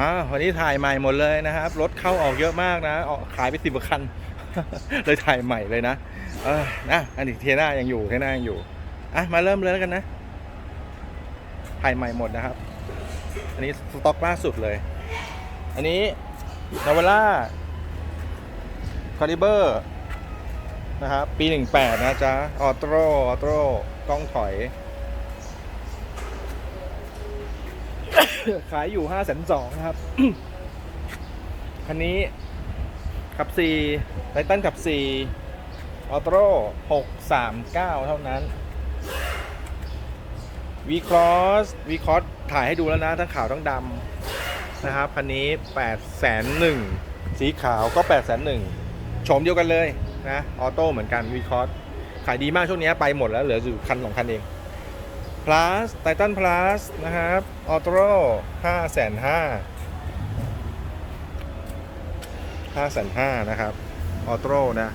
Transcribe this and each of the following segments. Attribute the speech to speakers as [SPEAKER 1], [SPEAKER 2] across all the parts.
[SPEAKER 1] อ่าวันนี้ถ่ายใหม่หมดเลยนะครับ รถเข้าออกเยอะมากนะออกขายไปสิบคัน เลยถ่ายใหม่เลยนะเออนะอันนี้เทน่ายังอยู่เทน่ายังอยู่อะมาเริ่มเลยแล้วกันนะถ่ายใหม่หมดนะครับ อันนี้สต็อกล่าสุดเลย อันนี้นาวล่าคาลิเบอร์นะครับ ปี 18 นะจ๊ะ ออโต้ออโต้กล้องถอย ขายอยู่5 2 0 0 0นะครับ คันนี้ขับ4ไททันขับ4ออโต้639เก้าเท่านั้นวีครอสวีครอสถ่ายให้ดูแล้วนะ ทั้งขาวทั้งดำนะครับ คันนี้8แสนหนึ่งสีขาวก็8แสนหนึ่งโฉมเดียวกันเลยนะ ออโต้เหมือนกันวีครอสขายดีมากช่วงนี้ไปหมดแล้วเหลืออยู่คันสองคันเอง plus Titan plus นะครับ ออโต้ห้าแสนห้าห้าแสนห้านะครับ ออโต้นะ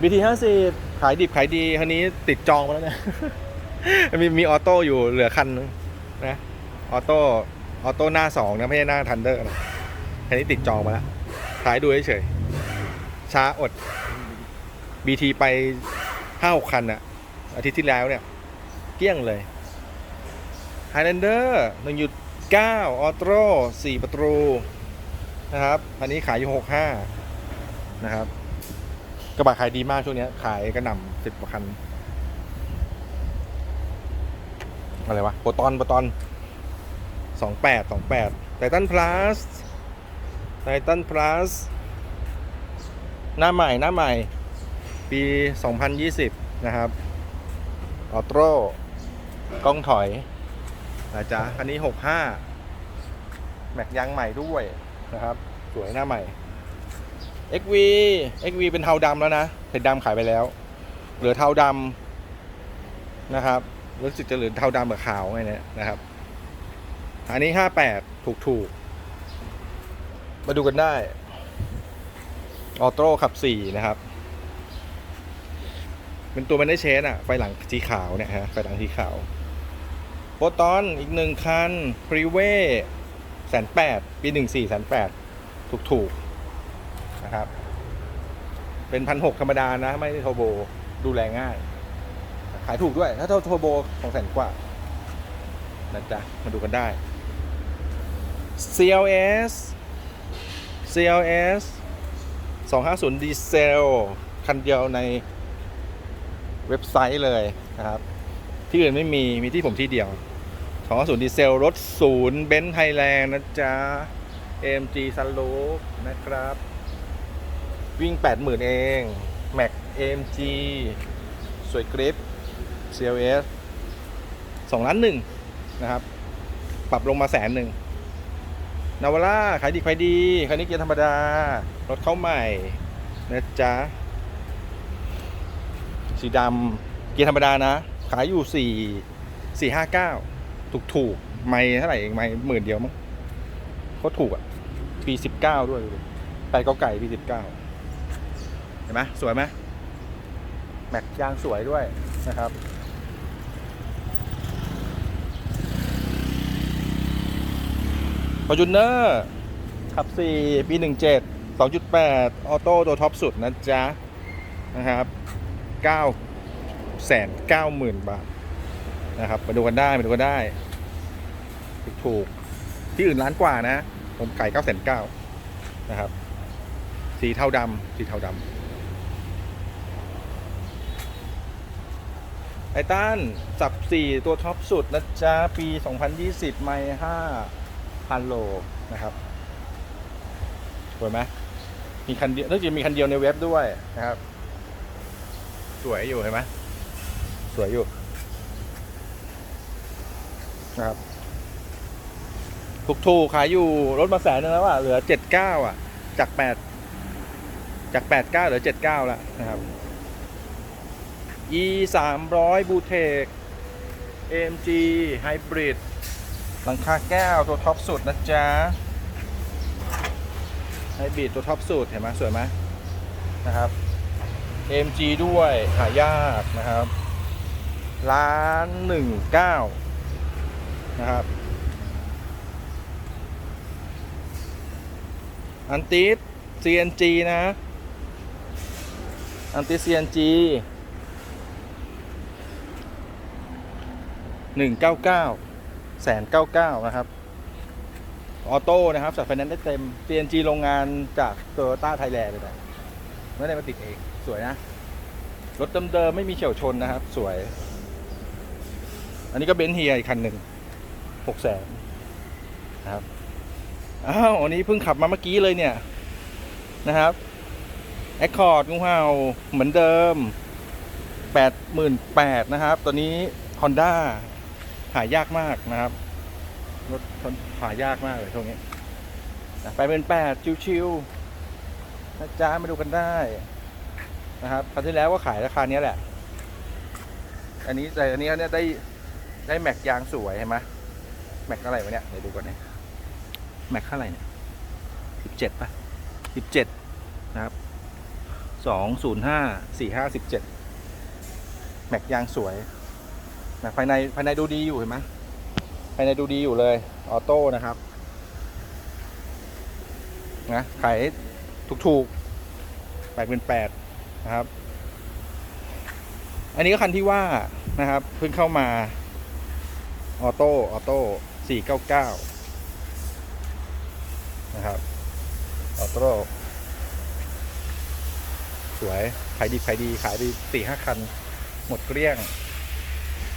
[SPEAKER 1] BT ห้าสิบขายดิบขายดีคันนี้ติดจองมาแล้วเนี่ยมีมีออโต้อยู่เหลือคันนึงนะ ออโต้ออโต้หน้าสองนะ ไม่ใช่หน้าทันเดอร์นะคันนี้ติดจองมาแล้วขายดูเฉยๆช้าอด BT ไป ห้าคันอะอาทิตย์ที่แล้วเนี่ย เกลี้ยงเลย Highlander 1.9ออโต้4ประตู นะครับอันนี้ขายอยู่ 65 นะครับ กระบะขายดีมากช่วงนี้ขายกระหน่ำสิบกว่าคัน อะไรวะโปรตอนโปรตอน 28 28ไททันพลัสไททันพลัสหน้าใหม่หน้าใหม่ ปี 2020 นะครับ ออโต้กล้องถอยนะจ๊ะคันนี้ 65 แม็กยางใหม่ด้วยนะครับ สวยหน้าใหม่ XV XV เป็นเทาดำแล้วนะเพชรดำขายไปแล้ว เหลือเทาดำนะครับรู้สึกจะเหลือเทาดำกับขาวไงเนี่ยนะครับ อันนี้ 58 ถูกถูกๆมาดูกันได้ ออโต้ขับ 4 นะครับ เป็นตัวมันได้เชนอะไฟหลังสีขาวเนี่ยฮะไฟหลังสีขาวโปรตอนอีกหนึ่งคันพรีเวแสนแปดปีหนึ่งสี่แสนแปดถูกถูกๆนะครับ เป็นพันหกธรรมดานะ ไม่ได้โทโบดูแลง่าย ขายถูกด้วย ถ้าเท่าโทโบสองแสนกว่านะจ๊ะ มาดูกันได้ CLS CLS 250 ดีเซล คันเดียวใน เว็บไซต์เลยนะครับ ที่อื่นไม่มีมีที่ผมที่เดียว250ดีเซลรถศูนย์เบนซ์ไทยแลนด์นะจ๊ะ AMG Sunroof นะครับ วิ่ง 80,000 เอง Mac AMG สวยกริป CLS 2ล้านหนึ่งนะครับ ปรับลงมาแสนหนึ่งนาวาร่าขายดีขายดีคันนี้เกียร์ธรรมดา รถเข้าใหม่นะจ๊ะ สีดำเกียร์ธรรมดานะ ขายอยู่สี่สี่ห้าเก้าถูกถูกไม่เท่าไหร่เองไม่หมื่นเดียวมั้งเขาถูกอะ ปีสิบเก้าด้วยไปเกาไก่ปีสิบเก้าเห็นไหมสวยไหมแม็กยางสวยด้วยนะครับ f o r t u n e r ขับ 4 ปี 17 2.8 ออโต้ตัวท็อปสุดนะจ๊ะ นะครับ 9แสน9หมื่นบาทนะครับมาดูกันได้มาดูกันได้ ถูกที่อื่นล้านกว่านะ ผมไก่9แสน9นะครับ สีเทาดำสีเทาดำไททันสับ 4 ตัวท็อปสุดนะจ๊ะ ปี 2020 ไม่5พันโลนะครับสวยไหมมีคันเดียวน่าจะมีคันเดียวในเว็บด้วยนะครับ สวยอยู่เห็นไหมสวยอยู่นะครับถูกถูกขายอยู่รถมาแสนนึงแล้วอะเหลือเจ็ดเก้าอะ จากแปดจากแปดเก้าเหลือเจ็ดเก้าแล้วนะครับ e สามร้อยบูเทค AMG Hybrid หลังคาแก้วตัวท็อปสุดนะจ๊ะ Hybrid ตัวท็อปสุดเห็นไหมสวยไหมนะครับ AMG ด้วยหายากนะครับล้านหนึ่งเก้านะครับ อันติส CNG นะ อันติส CNG หนึ่งเก้าเก้าแสนเก้าเก้านะครับ ออโต้นะครับจัดไฟแนนซ์ได้เต็ม CNG โรงงานจากโตโยต้าไทยแลนด์เลยนะไม่ได้มาติดเอง สวยนะ รถเดิมๆไม่มีเฉียวชนนะครับ สวย อันนี้ก็เบนซ์เฮียอีกคันหนึ่งหกแสนนะครับอ้าวอันนี้เพิ่งขับมาเมื่อกี้เลยเนี่ยนะครับแอคคอร์ดงูเห่าเหมือนเดิมแปดหมื่นแปดนะครับตัวนี้ Honda หายากมากนะครับ รถหายากมากเลยช่วงนี้ไปเป็นแปดชิวๆนะจ๊ะมาดูกันได้ นะครับคราวที่แล้วก็ขายราคาเนี้ยแหละ อันนี้แต่อันนี้เนี่ยได้ได้แม็กยางสวยเห็นไหมแม็กอะไรวะเนี่ยเดี๋ยวดูก่อนเนี่ยแม็กเท่าไหร่เนี่ยสิบเจ็ดป่ะสิบเจ็ดนะครับสองศูนย์ห้าสี่ห้าสิบเจ็ดแม็กยางสวยแม็กภายในภายในดูดีอยู่เห็นไหมภายในดูดีอยู่เลยออโต้นะครับนะขายถูกๆแปดเป็นแปด นะครับ อันนี้ก็คันที่ว่านะครับ เพิ่งเข้ามาออโต้ออโต้สี่เก้าเก้านะครับออโต้สวยขายดีขายดีขายดีสี่ห้าคัน หมดเกลี้ยง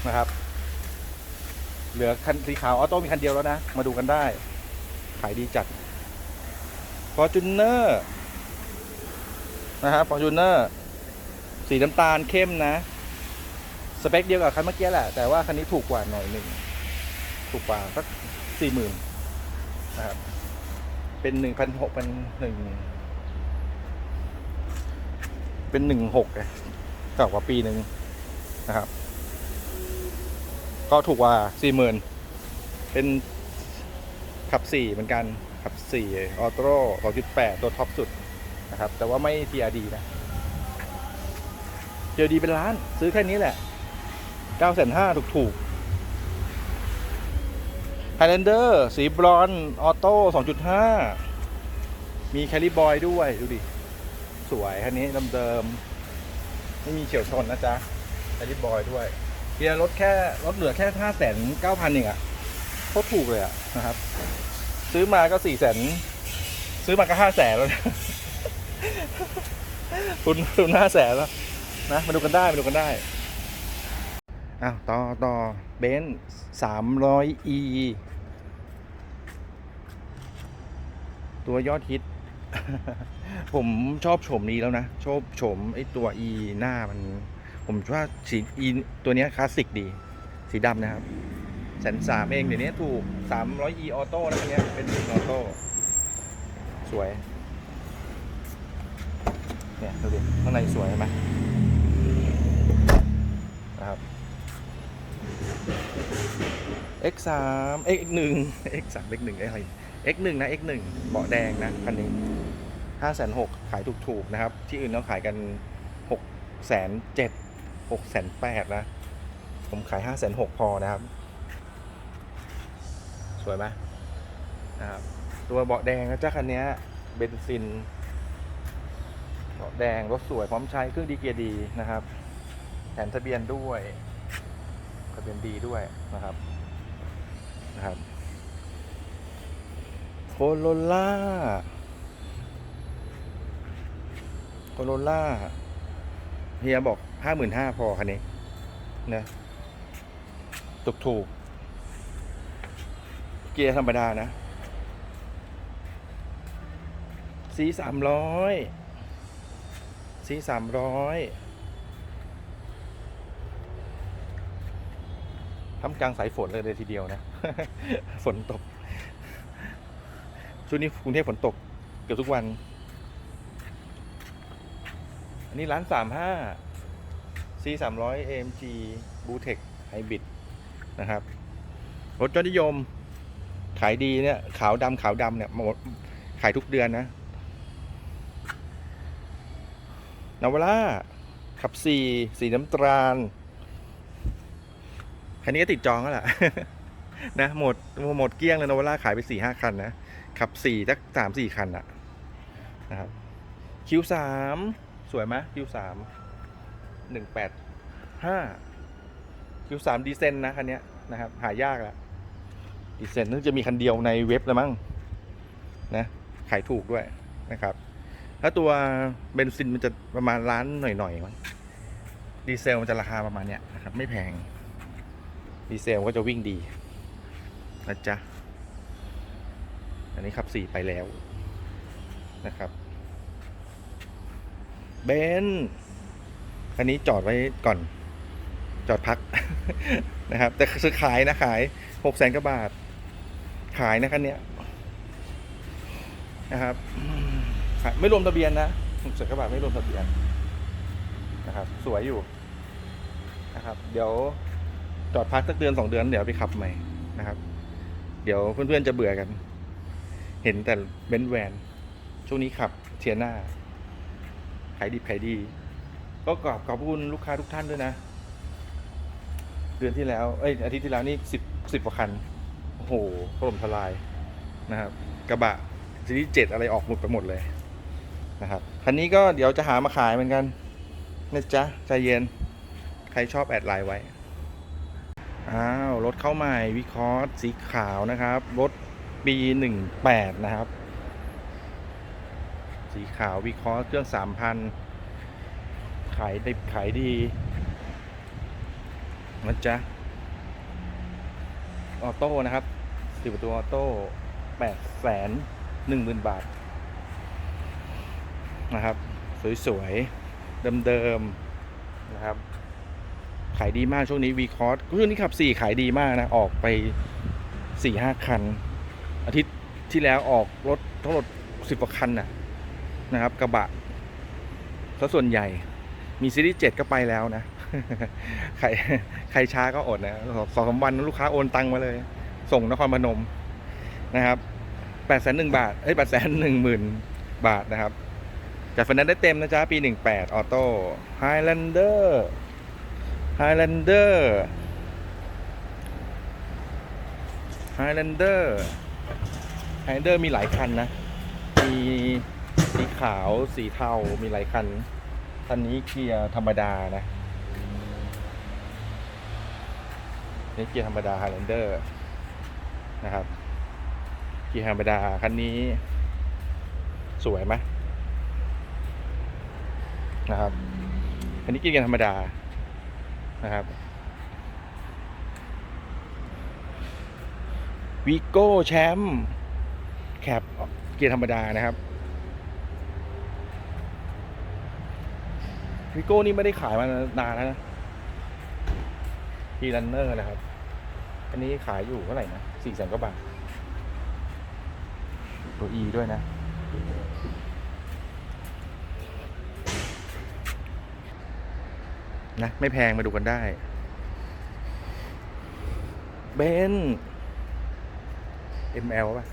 [SPEAKER 1] นะครับ เหลือคันสีขาวออโต้มีคันเดียวแล้วนะ มาดูกันได้ ขายดีจัด Fortuner น นะครับ Fortuner สีน้ำตาลเข้มนะ สเปคเดียวกับคันเมื่อกี้แหละ แต่ว่าคันนี้ถูกกว่าหน่อยหนึ่ง ถูกกว่าสักสี่หมื่นนะครับ เป็นหนึ่งพันหกเป็นหนึ่ง เป็นหนึ่งหกเก่ากว่าปีหนึ่งนะครับ ก็ถูกกว่าสี่หมื่นเป็นขับสี่เหมือนกันขับสี่ออโต้สองจุดแปดตัวท็อปสุด นะครับ แต่ว่าไม่ TRD นะ TRD เป็นล้าน ซื้อแค่นี้แหละเก้าแสนห้าถูกถูกไฮแลนเดอร์สีบรอนออโต้สองจุดห้ามีแคลิบอยด้วย ดูดิ สวยคันนี้เดิมๆไม่มีเฉียวชนนะจ๊ะแคลิบอยด้วยเพียรถแค่รถเหลือแค่ห้าแสนเก้าพันเองอะโคตรถูกเลยอะนะครับ ซื้อมาก็สี่แสนซื้อมาก็ห้าแสนแล้วนะ ทุนทุนห้าแสนแล้วนะมาดูกันได้มาดูกันได้อ้าวต่อต่อเบนซ์สามร้อยอีตัวยอดฮิต ผมชอบโฉมนี้แล้วนะ ชอบโฉมไอ้ตัว E หน้ามัน ผมว่าสี E ตัวนี้คลาสสิกดี สีดำนะครับแสนสามเองเดี๋ยวนี้ถูกสามร้อย E ออโต้แล้วอันเนี้ยเป็นออโต้สวย เนี่ยดูดิข้างในสวยไหมนะครับ x 3 x 1 x 3 x 1อะไร x 1นะ x 1เบาะแดงนะคันนี้ห้าแสนหกขายถูกๆนะครับ ที่อื่นเขาขายกันหกแสนเจ็ดหกแสนแปดนะ ผมขายห้าแสนหกพอนะครับ สวยไหมนะครับ ตัวเบาะแดงนะจ๊ะคันนี้เบนซิน แดงรถสวยพร้อมใช้เครื่องดีเกียร์ดีนะครับ แถมทะเบียนด้วยทะเบียนดีด้วยนะครับนะครับโคโรล่าโคโรล่าเฮียบอกห้าหมื่นห้าพอคันนี้นะถูกถูกเกียร์ธรรมดานะสีสามร้อย สีสามร้อยทำกลางสายฝนเลยเลยทีเดียวนะ ฝนตก ช่วงนี้กรุงเทพฝนตก เกือบทุกวัน อันนี้ร้านสามห้า C สามร้อย AMG b u t e c h Hybrid นะครับ รถยอดนิยม ขายดีเนี่ย ขาวดำขาวดำเนี่ยหมดขายทุกเดือนนะ นาวาร่าขับสี่สีน้ำตาลคันนี้ก็ติดจองแล้วล่ะนะหมดหมดเกลี้ยงเลยนาวล่าขายไปสี่ห้าคันนะขับสี่สักสามสี่คันอะนะครับคิวสามสวยไหมคิวสามหนึ่งแปดห้าคิวสามดีเซนนะคันนี้นะครับหายากล้วดีเซนน่าจะมีคันเดียวในเว็บแล้วมั้งนะขายถูกด้วยนะครับ ถ้าตัวเบนซินมันจะประมาณล้านหน่อยๆมั้งดีเซลมันจะราคาประมาณเนี้ยนะครับ ไม่แพง ดีเซลก็จะวิ่งดีนะจ๊ะ อันนี้ขับสี่ไปแล้วนะครับเบนซ์คันนี้จอดไว้ก่อน จอดพักนะครับ แต่ซื้อขายนะขายหกแสนกว่าบาท ขายนะคันเนี้ยนะครับ ไม่รวมทะเบียนนะหกแสนกว่าบาทไม่รวมทะเบียนนะครับ สวยอยู่นะครับ เดี๋ยวจอดพักสักเดือนสองเดือนเดี๋ยวไปขับใหม่นะครับ เดี๋ยวเพื่อนๆจะเบื่อกัน เห็นแต่เบนซ์แวน ช่วงนี้ขับเทียน่าขายดีขายดี ก็ขอบขอบคุณลูกค้าทุกท่านด้วยนะ เดือนที่แล้ว เอ้ยอาทิตย์ที่แล้วนี่สิบสิบกว่าคัน โอ้โหถล่มทลายนะครับ กระบะซีรีส์เจ็ดอะไรออกหมดไปหมดเลย นะครับคันนี้ก็เดี๋ยวจะหามาขายเหมือนกันนะจ๊ะใจเย็น ใครชอบแอดไลน์ไว้ อ้าว รถเข้าใหม่วิคอร์สสีขาวนะครับ รถปีหนึ่งแปดนะครับ สีขาววิคอร์สเครื่องสามพันขายได้ขายดีนะจ๊ะออโต้นะครับสิบประตูออโต้แปดแสนหนึ่งหมื่นบาท นะครับ สวยๆ เดิมๆ นะครับ ขายดีมากช่วงนี้วีคอร์สช่วงนี้ขับสี่ขายดีมากนะ ออกไปสี่ห้าคัน อาทิตย์ที่แล้วออกรถทั้งหมดสิบกว่าคันนะนะครับ กระบะซะส่วนใหญ่มีซีรีส์เจ็ดก็ไปแล้วนะ ใครใครช้าก็อดนะสองสามวันลูกค้าโอนตังมาเลย ส่งนครพนมนะครับแปดแสนหนึ่งบาท เอ้ยแปดแสนหนึ่งหมื่นบาทนะครับ จัดฟันนั้นได้เต็มนะจ๊ะ ปีหนึ่งแปดออโต้ไฮแลนเดอร์ Highlander Highlander Highlander มีหลายคันนะ มีสีขาวสีเทา มีหลายคันคันนี้เกียร์ธรรมดานะนี่เกียร์ธรรมดา Highlander นะครับ เกียร์ธรรมดาคันนี้ สวยไหม นะครับคันนี้เกียร์ธรรมดานะครับวีโก้แชมป์แคปเกียร์ธรรมดานะครับวีโก้นี่ไม่ได้ขายมานานแล้วนะพีรันเนอร์นะครับ อันนี้ขายอยู่เท่าไหร่นะสี่แสนกว่าบาท ตัว E ด้วยนะ นะไม่แพงมาดูกันได้เบน ML ป่ะ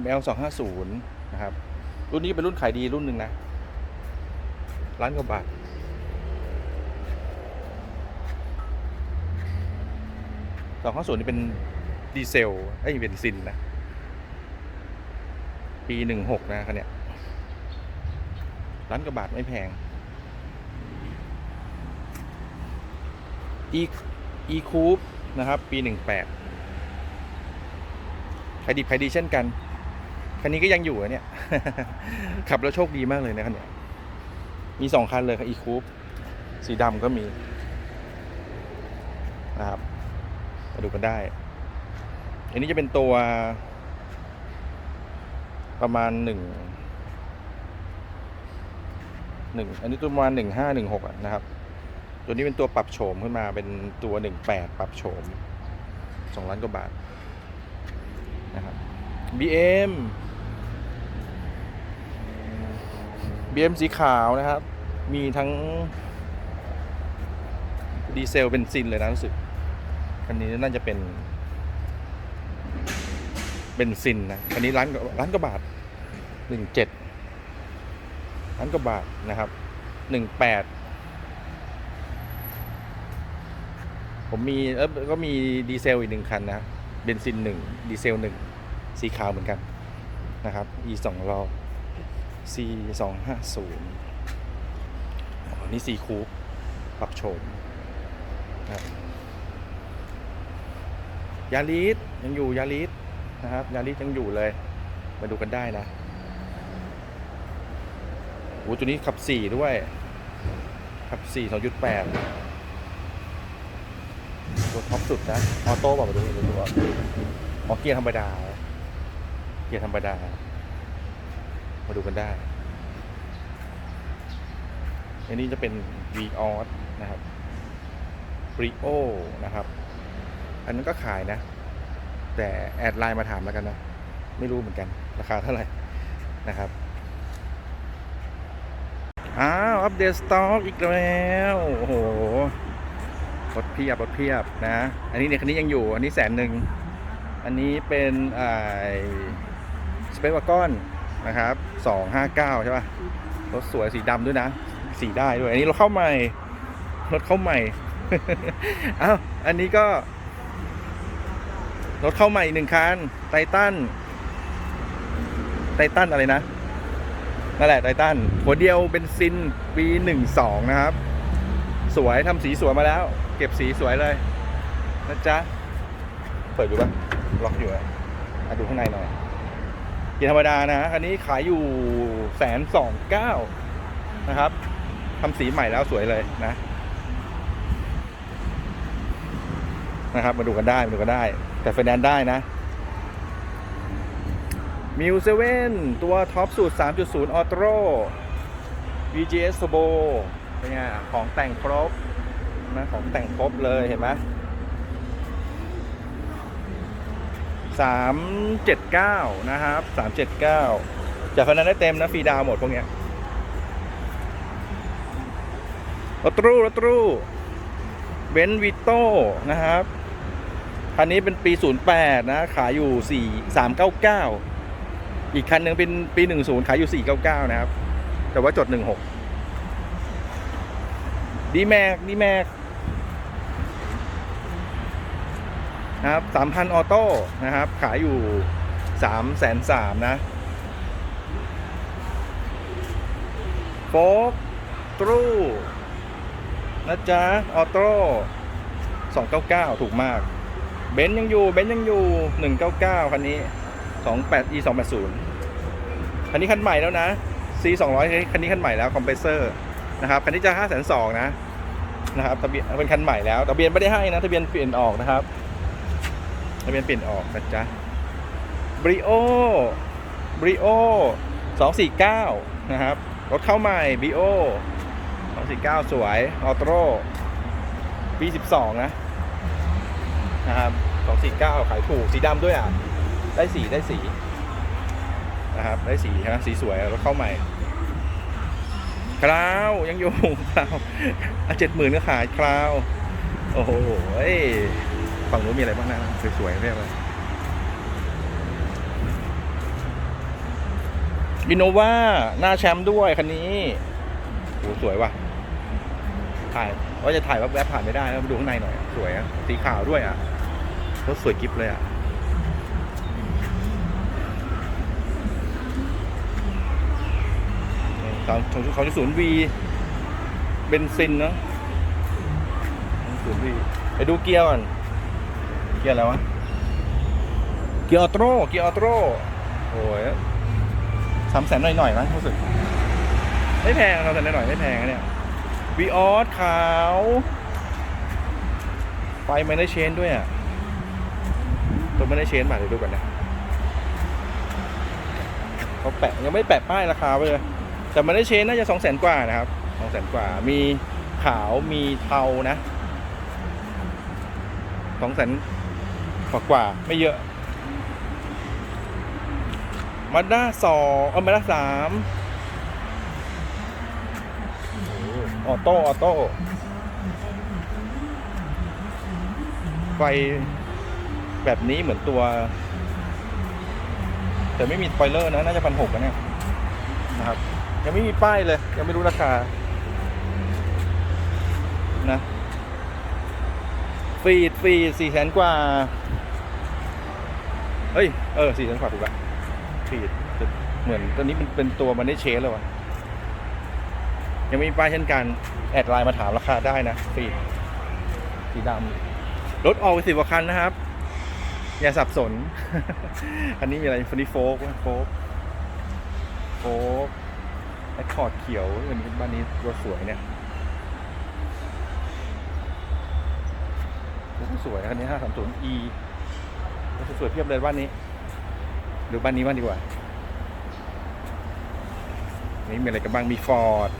[SPEAKER 1] ML 250 นะครับ รุ่นนี้เป็นรุ่นขายดีรุ่นหนึ่งนะล้านกว่าบาท250นี่เป็นดีเซลไอ้เบนซินนะ ปี16นะคันเนี้ย ล้านกว่าบาทไม่แพง e e coupe นะครับ ปี 18ขายดีขายดีเช่นกัน คันนี้ก็ยังอยู่อะเนี่ย ขับแล้วโชคดีมากเลยนะคันเนี้ยมีสองคันเลยครับ e coupe สีดำก็มี นะครับ มาดูกันได้ อันนี้จะเป็นตัว ประมาณหนึ่ง หนึ่งอันนี้ตัวประมาณหนึ่งห้าหนึ่งหกนะครับ ตัวนี้เป็นตัวปรับโฉมขึ้นมาเป็นตัวหนึ่งแปดปรับโฉมสองล้านกว่าบาทนะครับ BM BM สีขาวนะครับ มีทั้งดีเซลเบนซินเลยนะรู้สึกคันนี้น่าจะเป็นเบนซินนะคันนี้ล้านกว่าล้านกว่าบาทหนึ่งเจ็ด ล้านกว่าบาทนะครับหนึ่งแปดผมมีเออก็มีดีเซลอีกหนึ่งคันนะเบนซินหนึ่งดีเซลหนึ่งสีขาวเหมือนกันนะครับ e สองล้อ c สองห้าศูนย์อ๋อนี่ซีคูปปรับโฉมนะครับยาริสยังอยู่ยาริสนะครับยาริสยังอยู่เลย มาดูกันได้นะ โอ้ตัวนี้ขับสี่ด้วย ขับสี่สองจุดแปดตัวท็อปสุดนะ ออโต้บอกมาดูดูดูอ๋อเกียร์ธรรมดา เกียร์ธรรมดา มาดูกันได้ อันนี้จะเป็น v ีออสนะครับ b r i o นะครับ อันนั้นก็ขายนะ แต่แอดไลน์มาถามแล้วกันนะ ไม่รู้เหมือนกัน ราคาเท่าไหร่นะครับ อ้าวอัปเดตสต็อกอีกแล้วโอ้โหรถเพียบรถเพียบนะ อันนี้เนี่ยคันนี้ยังอยู่อันนี้แสนหนึ่งอันนี้เป็นไอ้สเปซวากอนนะครับ259ใช่ป่ะรถสวยสีดำด้วยนะ สีได้ด้วย อันนี้รถเข้าใหม่รถเข้าใหม่อ้าวอันนี้ก็ รถเข้าใหม่หนึ่งคันไททันไททันอะไรนะ นั่นแหละไททันหัวเดียวเป็นซินปีหนึ่งสองนะครับ สวยทำสีสวยมาแล้ว เก็บสีสวยเลยนะจ๊ะ เปิดอยู่ปะล็อกอยู่อะดูข้างในหน่อยเกียร์ธรรมดานะอันนี้ขายอยู่แสนสองเก้านะครับทำสีใหม่แล้วสวยเลยนะนะครับมาดูกันได้มาดูกันได้ แต่ไฟแนนซ์ได้นะ มิวเซเว่นตัวท็อปสูตร 3.0 ออโต้ VGS Turbo เป็นไงของแต่งครบนะของแต่งครบเลยเห็นไหม379นะครับ379จากคะแนนได้เต็มนะฟรีดาวหมดพวกเนี้ยรถตรูรถตรูเบนวิโต้นะครับคันนี้เป็นปี 08 นะ ขายอยู่ 4 399 อีกคันหนึ่งเป็นปี 10 ขายอยู่ 499 นะครับ แต่ว่าจด 16 ดีแม็กดีแม็กนะครับ 3,000 ออโต้นะครับ ขายอยู่3แสน3นะโฟกตรูนะจ๊ะ ออโต้299 ถูกมาก เบนซ์ยังอยู่ เบนซ์ยังอยู่ 199 คันนี้ 28 e 280 คันนี้คันใหม่แล้วนะ c 200คันนี้คันใหม่แล้วคอมเพรสเซอร์นะครับคันนี้จะ5 2 0 0นะนะครับทะเบียนเป็นคันใหม่แล้วทะเบียนไม่ได้ให้นะทะเบียนเปลี่ยนออกนะครับทะเบียนเปลี่ยนออกนะจ๊ะบริโอบริโอ249 นะครับ รถเข้าใหม่บริโอ249 สวย ออโต้ปี12 นะ นะครับ 249 ขายถูก สีดำด้วยอะ ได้สี ได้สี นะครับ ได้สีฮะสีสวยรถเข้าใหม่คราวยังอยู่คราวเจ็ดหมื่นก็ขายคราว โอ้โหฝั่งนู้นมีอะไรบ้างนะสวยๆเรียกเลยอินโนวาหน้าแชมป์ด้วยคันนี้โหสวยว่ะถ่ายว่าจะถ่ายแวบๆผ่านไม่ได้แล้วมาดูข้างในหน่อย สวยอะสีขาวด้วยอะรถสวยกิฟเลยอะ สองของของศูนย์วีเบนซินเนาะศูนย์วีไปดูเกียร์ก่อนเกียร์อะไรวะ เกียร์ออโต้เกียร์ออโต้โอ้ยสามแสนหน่อยๆนะรู้สึก ไม่แพงสามแสนหน่อยๆไม่แพงนะเนี่ยวีออสขาว ไฟไม่ได้เชนด้วยอะตัวไม่ได้เชนมาเดี๋ยวดูก่อนนะเขาแปะยังไม่แปะป้ายราคาไว้เลย แต่มันได้เชนน่าจะสองแสนกว่านะครับสองแสนกว่ามีขาวมีเทานะสองแสนกว่ากว่าไม่เยอะมาด้าสองเออมาด้าสามออโต้ออโต้ไฟแบบนี้เหมือนตัว แต่ไม่มีสปอยเลอร์นะ น่าจะพันหกนะเนี่ยนะครับ ยังไม่มีป้ายเลย ยังไม่รู้ราคา นะฟีดฟีดสี่แสนกว่า เฮ้ย เออสี่แสนกว่าถูกปะฟีดเหมือนตอนนี้มันเป็นตัวมันได้เชสเลยวะยังไม่มีป้ายเช่นกัน แอดไลน์มาถามราคาได้นะฟีดสีดำรถออกไปสิบกว่าคันนะครับ อย่าสับสน อันนี้มีอะไรฟันนี่โฟกโฟกโฟก แอคคอร์ดเขียวอันนี้บ้านนี้รถสวยเนี่ยรถสวยคันนี้ห้าสามศูนย์ e รถสวยเพียบเลยบ้านนี้ดูบ้านนี้บ้างดีกว่า นี่มีอะไรกันบ้างมีฟอร์ด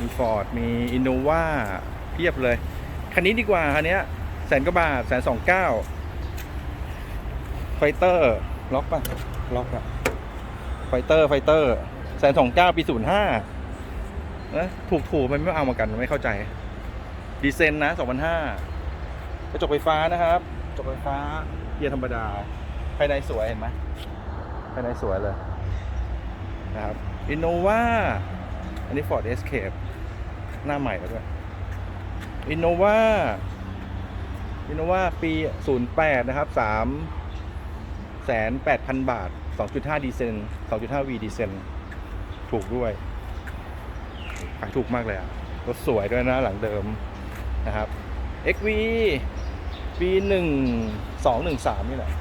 [SPEAKER 1] มีฟอร์ดมีอินโนวาเพียบเลย คันนี้ดีกว่า คันนี้แสนกว่าบาทแสนสองเก้าไฟเตอร์ ล็อกป่ะ ล็อกอะไฟเตอร์ ไฟเตอร์ แสนสองเก้าปีศูนย์ห้านะถูกถูกๆมันไม่เอามากันไม่เข้าใจ ดีเซนนะสองพันห้ากระจกไฟฟ้านะครับกระจกไฟฟ้าเกียร์ธรรมดา ภายในสวยเห็นไหมภายในสวยเลยนะครับอินโนวาอันนี้ Ford Escape หน้าใหม่แล้วด้วยอินโนวาอินโนวาปี 08 นะครับ3แสน8พันบาท 2.5 ดีเซน2.5 V ดีเซน ถูกด้วยขายถูกมากเลยอะรถสวยด้วยนะหลังเดิมนะครับ XV ปีหนึ่งสองหนึ่งสามนี่แหละ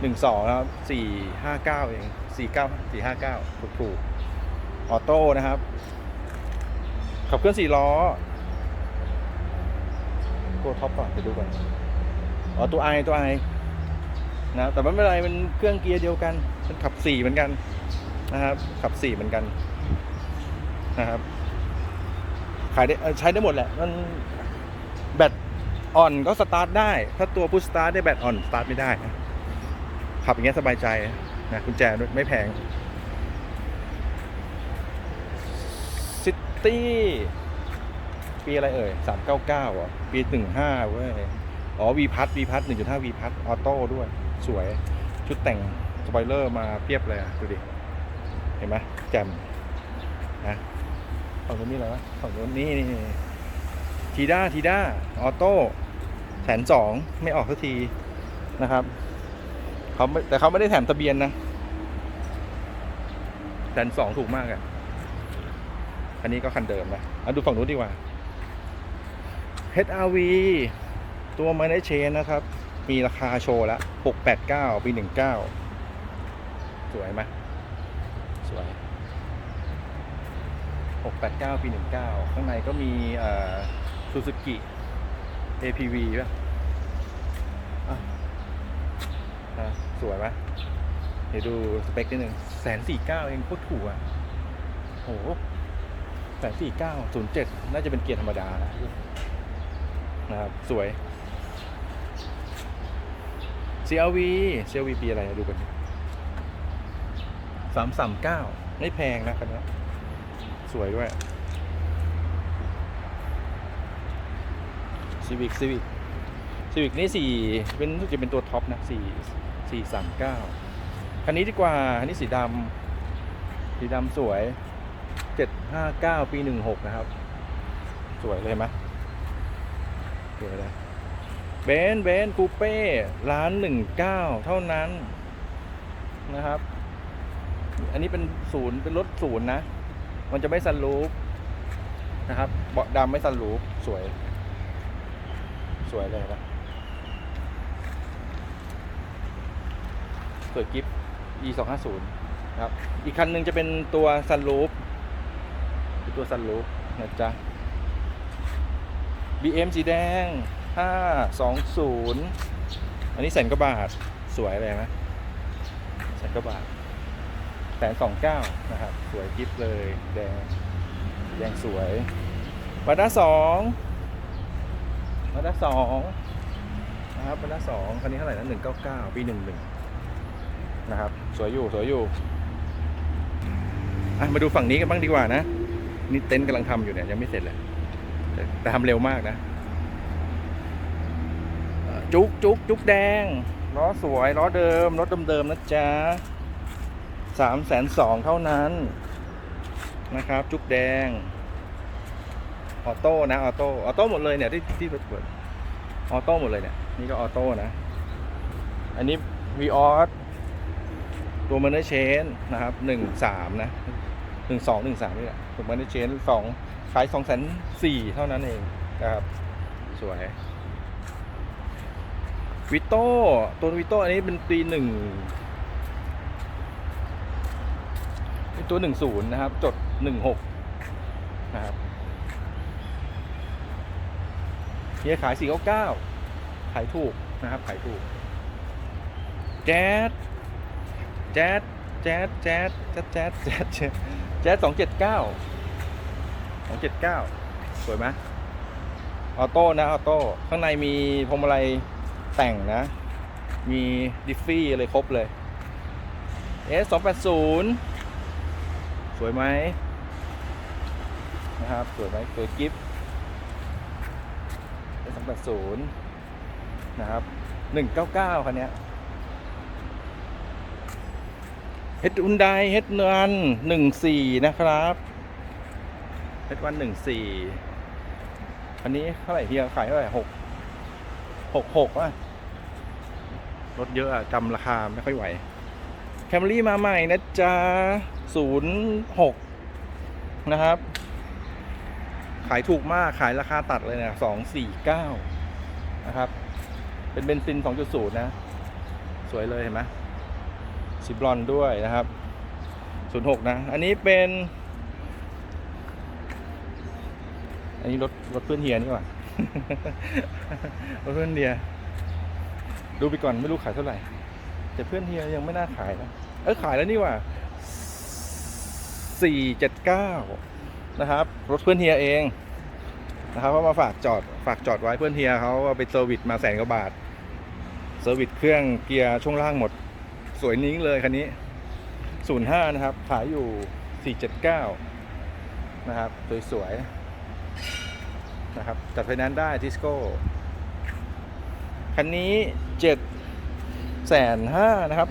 [SPEAKER 1] หนึ่งสองนะครับสี่ห้าเก้าเองสี่เก้าสี่ห้าเก้าถูกถูกออโต้นะครับ ขับเคลื่อนสี่ล้อตัวท็อปก่อนไปดูก่อนอ๋อตัวไอตัวไอนะแต่ไม่เป็นไรมันเครื่องเกียร์เดียวกัน มันขับสี่เหมือนกัน นะครับ ขับสี่เหมือนกันนะครับ ขายได้ใช้ได้หมดแหละ มันแบตอ่อนก็สตาร์ทได้ ถ้าตัวพุชสตาร์ทได้แบตอ่อนสตาร์ทไม่ได้นะขับอย่างเงี้ยสบายใจนะกุญแจไม่แพงซิตี้ปีอะไรเอ่ยสามเก้าเก้าอะปีหนึ่งห้าเว้ย อ๋อวีพัทวีพัทหนึ่งจุดห้าวีพัทออโต้ด้วย สวย ชุดแต่ง สปอยเลอร์มาเพียบเลยอะดูดิ ห็นไหมแจ่มนะฝั่งนู้นนี่อะไรวะฝั่งนู้นนี่นี่ทีด้าทีด้าออโต้แสนสองไม่ออกสักทีนะครับเขาแต่เขาไม่ได้แถมทะเบียนนะแสนสองถูกมากอะ่ะอันนี้ก็คันเดิมนะเอาดูฝั่งนู้นดีกว่า HRV ตัวไมเนเชนนะครับ มีราคาโชว์แล้ว689 ปี 19 สวยไหมสวย 689 ปี 19 ข้างในก็มีซูซูกิ APV ป่ะอะอะสวยไหมเดี๋ยวดูสเปคนิดหนึ่งแสนสี่เก้าเองโคตรถูกอะโหแสนสี่เก้าศูนย์เจ็ดน่าจะเป็นเกียร์ธรรมดานะนะครับ สวย CRV CRV ปีอะไรดูกันสามสามเก้าไม่แพงนะคันนี้ สวยด้วย Civic Civic Civic นี่สี่เป็นรู้สึกจะเป็นตัวท็อปนะสี่สี่สามเก้าคันนี้ดีกว่าคันนี้สีดำสีดำสวยเจ็ดห้าเก้าปีหนึ่งหกนะครับ สวยเลยไหมสวยเลยเบนเบนคูเป้ร้านหนึ่งเก้าเท่านั้นนะครับ อันนี้เป็นศูนย์เป็นรถศูนย์นะ มันจะไม่ซันรูฟนะครับ เบาะดำไม่ซันรูฟสวย สวยเลยนะสวยกิฟต์ e 2 5 0นะครับ อีกคันหนึ่งจะเป็นตัวซันรูฟเป็นตัวซันรูฟนะจ๊ะ BM สีแดง 520 อันนี้แสนกว่าบาท สวยเลยนะแสนกว่าบาท แสนสองเก้านะครับ สวยกิฟเลย แดง แดงสวยบัตรสองบัตรสองนะครับบัตรสองคันนี้เท่าไหร่นะหนึ่งเก้าเก้าปีหนึ่งหนึ่งนะครับ สวยอยู่ สวยอยู่อะมาดูฝั่งนี้กันบ้างดีกว่านะ นี่เต็นท์กำลังทำอยู่เนี่ย ยังไม่เสร็จเลย แต่ทำเร็วมากนะ จุกจุกจุกแดงล้อสวยล้อเดิมรถเดิมๆนะจ๊ะ สามแสนสองเท่านั้นนะครับ จุกแดง ออโต้นะ ออโต้ ออโต้หมดเลยเนี่ยที่ที่เปิดออโต้หมดเลยเนี่ย นี่ก็ออโต้นะ อันนี้ v ีออสตัวมันเนอร์เชนนะครับหนึ่งสามนะหนึ่งสองหนึ่งสามนี่แหละตัวมันเนอร์เชนสองขายสองแสนสี่เท่านั้นเองนะครับ สวยวิโต้ตัววิโต้อันนี้เป็นปีหนึ่งเป็น ตัวหนึ่งศูนย์นะครับ จดหนึ่งหกนะครับเฮียขายสี่เก้าเก้าขายถูกนะครับ ขายถูก แจ๊ดแจ๊ดแจ๊ดแจ๊ดแจ๊ดแจ๊ดแจ๊ดแจ๊ดสองเจ็ดเก้าสองเจ็ดเก้าสวยไหมออโต้นะออโต้ข้างในมีพวงมาลัยแต่งนะ มีดิฟฟี่อะไรครบเลย S 2 8 0 วยไหมนะครับสวยไหมสวยกิฟต์ S 2 8 0นย์นะครับ199คันนี้เฮดอุนไดเฮดเนือนหนึ่งสี่นะครับเฮดวันหนึ่งสี่อันนี้เท่าไหร่เฮียขายเท่าไหร่หกหกหกอะรถเยอะอะจำราคาไม่ค่อยไหว แคมรี่มาใหม่นะจ๊ะศูนย์หกนะครับ ขายถูกมากขายราคาตัดเลยนี่ยสองสี่เก้านะครับ เป็นเบนซิน2.0นะ สวยเลยเห็นไหมสีบลอนด้วยนะครับ06นะ อันนี้เป็น อันนี้รถรถเพื่อนเฮียนี่ว่ารถเพื่อนเฮียดูไปก่อนไม่รู้ขายเท่าไหร่ แต่เพื่อนเฮียยังไม่น่าขายนะ เออขายแล้วนี่ว่า479นะครับรถเพื่อนเฮียเองนะครับเขามาฝากจอดฝากจอดไว้เพื่อนเฮียเขาไปเซอร์วิสมาแสนกว่าบาทเซอร์วิสเครื่องเกียร์ช่วงล่างหมด สวยนิ้งเลยคันนี้05นะครับ ขายอยู่479นะครับ สวยๆนะครับ จัดไฟแนนซ์ได้ทิสโก้ คันนี้7 แสนห้านะครับ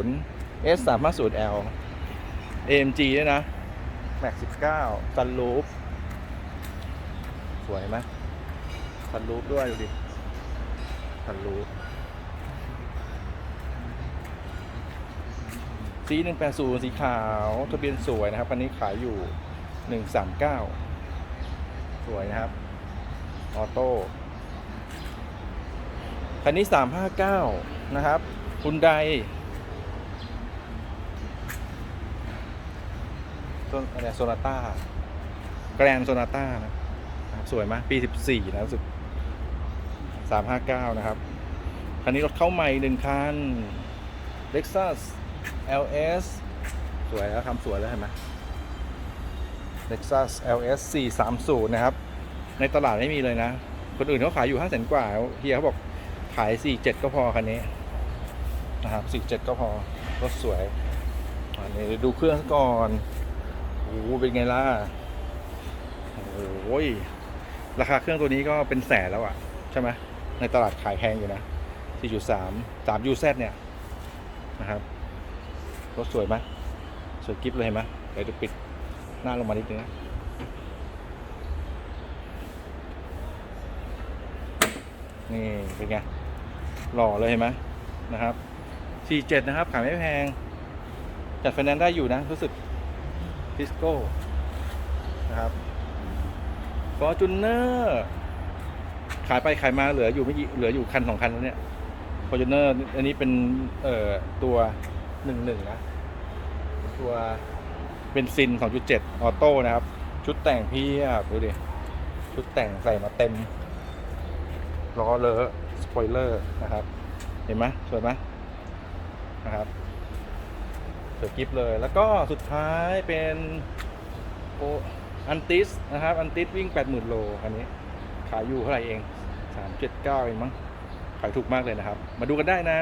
[SPEAKER 1] 350 S 350 L AMG ด้วยนะ Max 19ซันรูฟสวยไหมซันรูฟด้วยดูดิซันรูฟสีหนึ่งแปดศูนย์สีขาวทะเบียนสวยนะครับคันนี้ขายอยู่หนึ่งสามเก้าสวยนะครับ ออโต้คันนี้สามห้าเก้า นะครับคุณไดต้นอะไรโซนาต้าแกรนโซนาต้านะนะครับสวยไหมปี14นะรู้สึก359นะครับ คันนี้รถเข้าใหม่หนึ่งคัน Lexus LS สวยแล้วทำสวยแล้วเห็นไหม Lexus LS 430 นะครับ ในตลาดไม่มีเลยนะ คนอื่นเขาขายอยู่ 5 0 0 0 0 กว่า เฮียเขาบอก ขาย 47 ก็พอคันนี้นะครับ47 ก็พอรถสวยอันนี้ดูเครื่องก่อนโอ้โหเป็นไงล่ะโอ้ยราคาเครื่องตัวนี้ก็เป็นแสนแล้วอะใช่ไหมในตลาดขายแพงอยู่นะ 4.3 3 UZ เนี่ย นะครับ รถสวยไหมสวยกิฟเลยเห็นไหมเดี๋ยวจะปิดหน้าลงมานิดนึงนะนี่เป็นไง หล่อเลยเห็นไหมนะครับ47นะครับ ขายไม่แพง จัดไฟแนนซ์ได้อยู่นะ รู้สึกดิสโก้นะครับฟอร์จูเนอร์ขายไปขายมาเหลืออยู่ไม่กี่เหลืออยู่คันสองคันแล้วเนี่ยฟอร์จูเนอร์อันนี้เป็นเอ่อตัวหนึ่งหนึ่งนะตัวเป็นซิน2.7ออโต้นะครับ ชุดแต่งพี่ดูดิ ชุดแต่งใส่มาเต็มล้อเลอะ สปอยเลอร์นะครับ เห็นไหมสวยไหมนะครับสวยกิฟเลย แล้วก็สุดท้ายเป็นโออันติสนะครับอันติสวิ่ง 80,000 โลคันนี้ ขายอยู่เท่าไหร่เอง 379 เองมั้งขายถูกมากเลยนะครับ มาดูกันได้นะ